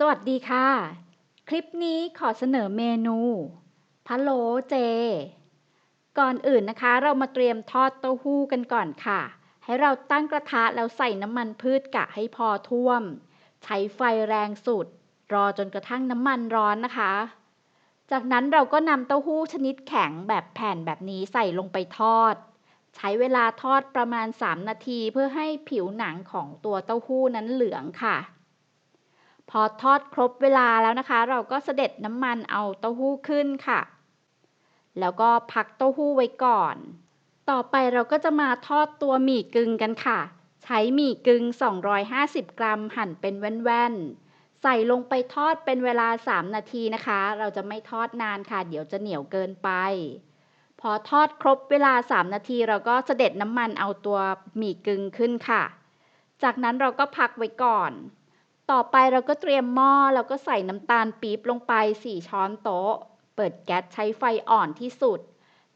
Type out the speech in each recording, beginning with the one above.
สวัสดีค่ะ คลิปนี้ขอเสนอเมนูพะโล้เจ ก่อนอื่นนะคะ เรามาเตรียมทอดเต้าหู้กันก่อนค่ะ ให้เราตั้งกระทะแล้วใส่น้ำมันพืชกะให้พอท่วม ใช้ไฟแรงสุด รอจนกระทั่งน้ำมันร้อนนะคะ จากนั้นเราก็นำเต้าหู้ชนิดแข็งแบบแผ่นแบบนี้ใส่ลงไปทอด ใช้เวลาทอดประมาณ 3 นาทีเพื่อให้ผิวหนังของตัวเต้าหู้นั้นเหลืองค่ะ พอทอดครบเวลาแล้วนะคะ เราก็เสด็จน้ำมันเอาเต้าหู้ขึ้นค่ะ แล้วก็พักเต้าหู้ไว้ก่อน ต่อไปเราก็จะมาทอดตัวหมี่กึ่งกันค่ะ ใช้หมี่กึ่ง 250 กรัมหั่นเป็นแว่นๆ ใส่ลงไปทอดเป็นเวลา 3 นาทีนะคะ เราจะไม่ทอดนานค่ะ เดี๋ยวจะเหนียวเกินไป พอทอดครบเวลา 3 นาที เราก็เสด็จน้ำมันเอาตัวหมี่กึ่งขึ้นค่ะ จากนั้นเราก็พักไว้ก่อน ต่อไปเราก็เตรียมหม้อแล้วก็ใส่น้ำตาลปี๊บลงไป 4 ช้อนโต๊ะ เปิดแก๊สใช้ไฟอ่อนที่สุด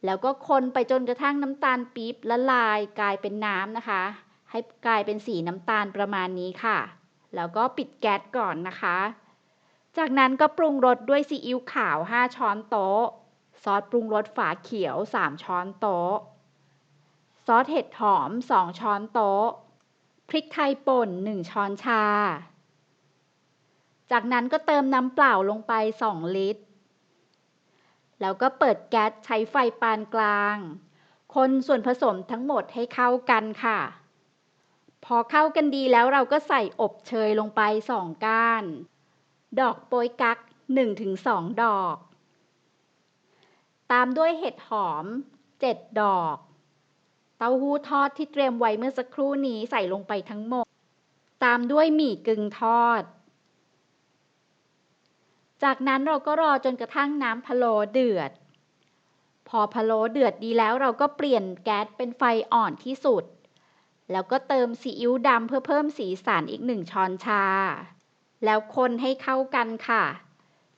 แล้วก็คนไปจนกระทั่งน้ำตาลปี๊บละลายกลายเป็นน้ำนะคะ ให้กลายเป็นสีน้ำตาลประมาณนี้ค่ะ แล้วก็ปิดแก๊สก่อนนะคะ จากนั้นก็ปรุงรสด้วยซีอิ๊วขาว 5 ช้อนโต๊ะ ซอสปรุงรสฝาเขียว 3 ช้อนโต๊ะ ซอสเห็ดหอม 2 ช้อนโต๊ะ พริกไทยป่น 1 ช้อนชา จากนั้นก็เติมน้ำเปล่าลงไป 2 ลิตร แล้วก็เปิดแก๊สใช้ไฟปานกลาง คนส่วนผสมทั้งหมดให้เข้ากันค่ะ พอเข้ากันดีแล้วเราก็ใส่อบเชยลงไปสองก้าน ดอกโปยกัก 1-2 ดอก ตามด้วยเห็ดหอม 7 ดอก เต้าหู้ทอดที่เตรียมไว้เมื่อสักครู่นี้ใส่ลงไปทั้งหมด ตามด้วยหมี่กึ่งทอด จากนั้นเราก็รอจนกระทั่งน้ำพะโล้เดือด พอพะโล้เดือดดีแล้วเราก็เปลี่ยนแก๊สเป็นไฟอ่อนที่สุด แล้วก็เติมซีอิ๊วดำเพื่อเพิ่มสีสันอีกหนึ่งช้อนชา แล้วคนให้เข้ากันค่ะ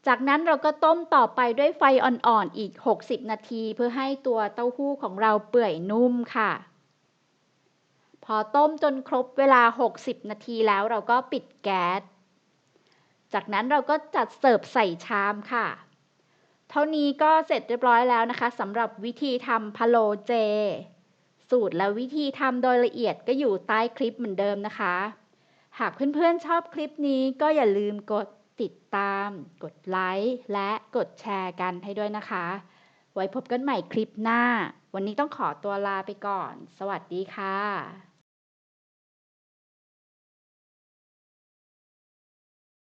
จากนั้นเราก็ต้มต่อไปด้วยไฟอ่อนๆอีก 60 นาที เพื่อให้ตัวเต้าหู้ของเราเปื่อยนุ่มค่ะพอต้มจนครบเวลา 60 นาทีแล้วเราก็ปิดแก๊ส จากนั้นเราก็จัดเสิร์ฟใส่ชามค่ะ เท่านี้ก็เสร็จเรียบร้อยแล้วนะคะสำหรับวิธีทำพะโลเจ สูตรและวิธีทำโดยละเอียดก็อยู่ใต้คลิปเหมือนเดิมนะคะ หากเพื่อนๆชอบคลิปนี้ก็อย่าลืมกดติดตาม กดไลค์และกดแชร์กันให้ด้วยนะคะ ไว้พบกันใหม่คลิปหน้า วันนี้ต้องขอตัวลาไปก่อน สวัสดีค่ะ